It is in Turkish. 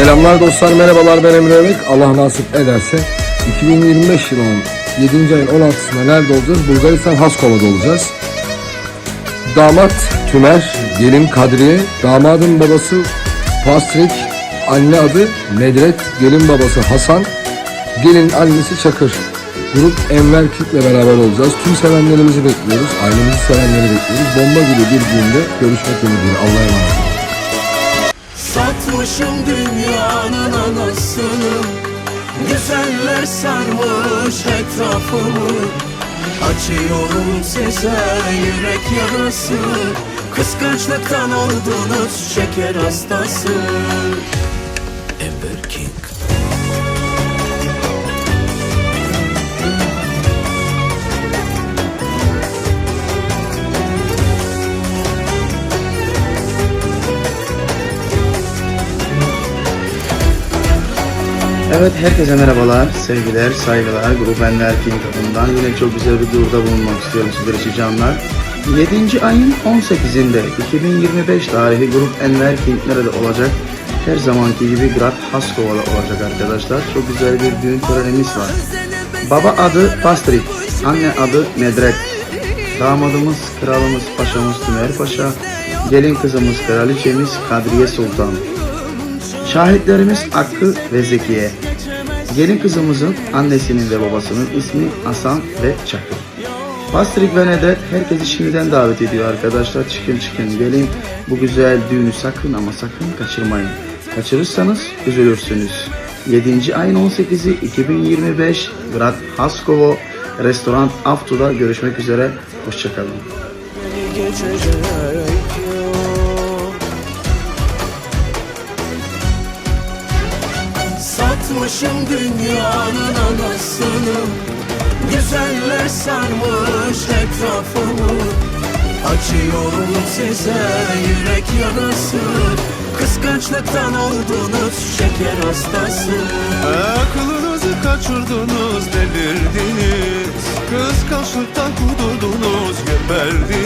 Selamlar dostlar, merhabalar ben Emre Ömek. Allah nasip ederse 2025 yılının 7. ayın 16'sında nerede olacağız? Bulgaristan Haskova'da olacağız. Damat Tümer, gelin Kadriye, damadın babası Pastrik, anne adı Nedret, gelin babası Hasan, gelin annesi Çakır. Grup Enver Kürt'le beraber olacağız. Tüm sevenlerimizi bekliyoruz. Ailemizi sevenleri bekliyoruz. Bomba gibi bir günde görüşmek ümidiyle. Allah'a emanet olun. Satmışım dünyanın anasını Güzeller sarmış etrafımı. Açıyorum size yürek yarası. Kıskançlıktan oldunuz şeker hastası Evet herkese merhabalar, sevgiler, saygılar. Grup Enver King tarafından yine çok güzel bir duyuruda bulunmak istiyorum sizler için canlar. 7. ayın 18'inde 2025 tarihi Grup Enver King nerede olacak? Her zamanki gibi Grad Haskova'da olacak arkadaşlar. Çok güzel bir düğün törenimiz var. Baba adı Pastrik, anne adı Nedret. Damadımız, kralımız, paşamız Tümer Paşa, gelin kızımız, kraliçemiz Kadriye Sultan. Şahitlerimiz Hakkı ve Zekiye. Gelin kızımızın annesinin ve babasının ismi Hasan ve Çakır. Pastrik ve Nedet herkesi şimdiden davet ediyor arkadaşlar. Çıkın çıkın gelin bu güzel düğünü sakın ama sakın kaçırmayın. Kaçırırsanız üzülürsünüz. 7. ayın 18'i 2025 Grad Haskovo Restoran Aftu'da görüşmek üzere. Hoşçakalın. geçecek Satmışım dünyanın anasını. Güzeller sarmış etrafımı. Açıyorum size yürek yarası Kıskançlıktan oldunuz şeker hastası. Aklınızı kaçırdınız delirdiniz. Kıskançlıktan kudurdunuz geberdiniz